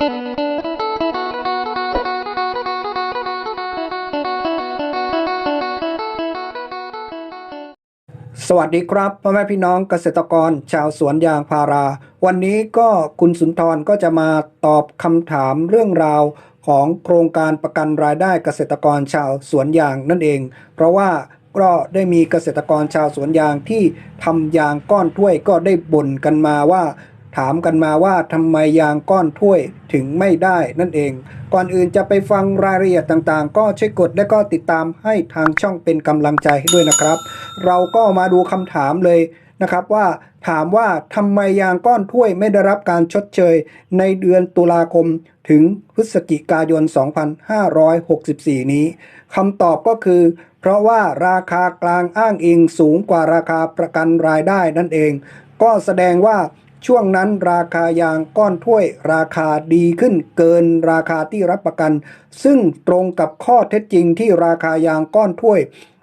สวัสดีครับพ่อแม่พี่น้องเกษตรกรชาวสวนยางพารา วันนี้ก็คุณสุนทรก็จะมาตอบคำถามเรื่องราวของโครงการประกันรายได้เกษตรกรชาวสวนยางนั่นเอง เพราะว่าก็ได้มีเกษตรกรชาวสวนยางที่ทำยางก้อนถ้วยก็ได้บ่นกันมาว่า ถามกันมาว่าทำไมยางก้อนถ้วยถึงไม่ได้นั่นเอง ก่อนอื่นจะไปฟังรายละเอียดต่างๆ ก็ช่วยกดและก็ติดตามให้ทางช่องเป็นกำลังใจให้ด้วยนะครับ เราก็มาดูคำถามเลยนะครับว่าถามว่าทำไมยางก้อนถ้วยไม่ได้รับการชดเชย ในเดือนตุลาคมถึงพฤศจิกายน 2564 นี้คำตอบก็คือ เพราะว่าราคากลางอ้างอิงสูงกว่าราคาประกันรายได้นั่นเอง ก็แสดงว่า ช่วงนั้นราคายางก้อนถ้วยราคาดีขึ้นเกินราคาที่รับประกัน ซึ่งตรงกับข้อเท็จจริงที่ราคายางก้อนถ้วย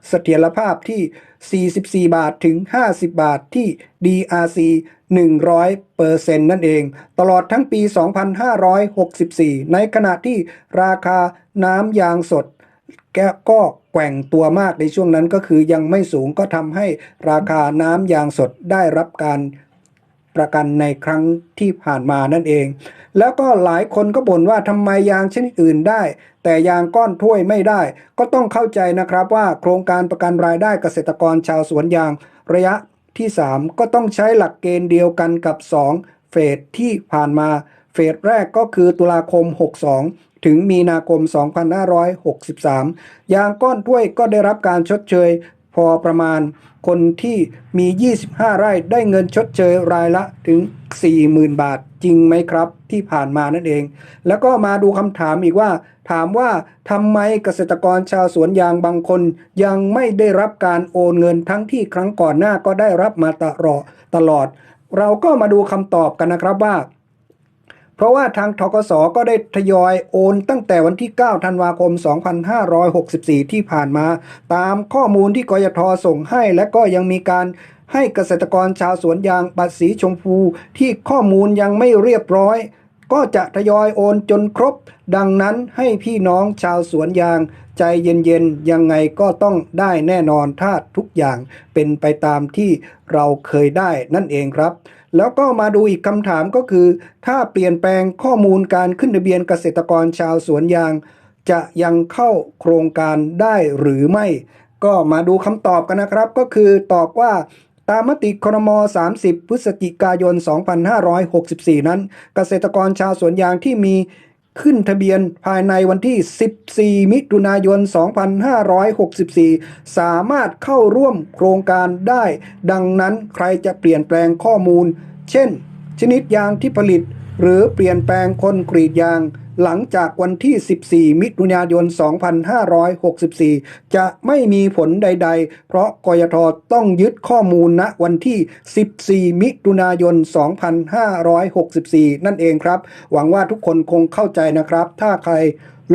เสถียรภาพที่ 44 บาทถึง 50 บาทที่ DRC 100เปอร์เซ็นต์นั่นเอง ตลอดทั้งปี 2564 ในขณะที่ราคาน้ำยางสด แกก็แกว่งตัวมากในช่วงนั้นก็คือยังไม่สูงก็ทำให้ราคาน้ำยางสดได้รับการ ประกันในครั้งที่ผ่านมานั่นเอง แล้วก็หลายคนก็บ่นว่าทำไมยางชนิดอื่นได้ แต่ยางก้อนถ้วยไม่ได้ ก็ต้องเข้าใจนะครับว่าโครงการประกันรายได้เกษตรกรชาวสวนยางระยะที่ 3 ก็ต้องใช้หลักเกณฑ์เดียวกันกับ 2 เฟสที่ผ่านมาเฟสแรกก็คือตุลาคม 62 ถึงมีนาคม 2563 ยางก้อนถ้วยก็ได้รับการชดเชย พอประมาณ คนที่มี 25 ไร่ได้เงินชดเชยรายละถึง 40,000 บาทจริงไหมครับ ที่ผ่านมานั่นเอง แล้วก็มาดูคำถามอีกว่า ถามว่าทำไมเกษตรกรชาวสวนยางบางคน ยังไม่ได้รับการโอนเงินทั้งที่ครั้งก่อนหน้าก็ได้รับมาตลอดตลอด เราก็มาดูคำตอบกันนะครับว่า เพราะว่าทางทกสก็ได้ทยอยโอนตั้งแต่วันที่ 9 ธันวาคม 2564 ที่ผ่านมา ตามข้อมูลที่กยทส่งให้ และก็ยังมีการให้เกษตรกรชาวสวนยางบัตรสีชมพูที่ข้อมูลยังไม่เรียบร้อย ก็จะทยอยโอนจนครบ ดังนั้นให้พี่น้องชาวสวนยาง ใจเย็นๆ ยังไงก็ต้องได้แน่นอนถ้าทุกอย่างเป็นไปตามที่เราเคยได้นั่นเองครับ แล้วก็มาดูอีกคำถามก็คือ ถ้าเปลี่ยนแปลงข้อมูลการขึ้นทะเบียนเกษตรกรชาวสวนยาง จะยังเข้าโครงการได้หรือไม่ ก็มาดูคำตอบกันนะครับก็คือตอบว่า ตามมติครม 30 พฤศจิกายน 2564 นั้น เกษตรกรชาวสวนยางที่มีขึ้นทะเบียนภายในวันที่ 14 มิถุนายน 2564 สามารถเข้าร่วมโครงการได้ ดังนั้นใครจะเปลี่ยนแปลงข้อมูล เช่น ชนิดยางที่ผลิต หรือเปลี่ยนแปลงคนกรีดยาง หลังจากวันที่ 14 มิถุนายน 2564 จะไม่มีผลใด ๆ เพราะกยทต้องยึดข้อมูลณวันที่ 14 มิถุนายน 2564 นั่นเองครับ หวังว่าทุกคนคงเข้าใจนะครับ ถ้าใคร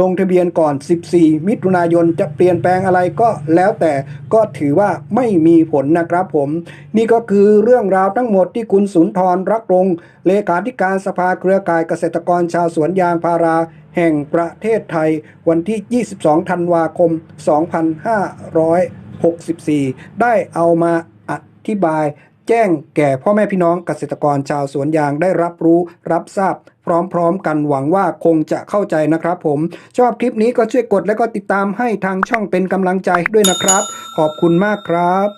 ลงทะเบียนก่อน 14 มิถุนายนจะเปลี่ยนแปลงอะไรก็แล้วแต่ก็ถือว่าไม่มีผลนะครับผม นี่ก็คือเรื่องราวทั้งหมดที่คุณสุนทรรักรงเลขาธิการสภาเครือข่ายเกษตรกรชาวสวนยางพาราแห่งประเทศไทย วันที่ 22 ธันวาคม 2564 ได้เอามาอธิบาย แจ้งแก่พ่อแม่พี่น้องเกษตรกรชาวสวนยางได้รับรู้รับทราบ พร้อมๆ กันหวังว่าคงจะเข้าใจนะครับผม ชอบคลิปนี้ก็ช่วยกดและก็ติดตามให้ทางช่องเป็นกำลังใจด้วยนะครับ ขอบคุณมากครับ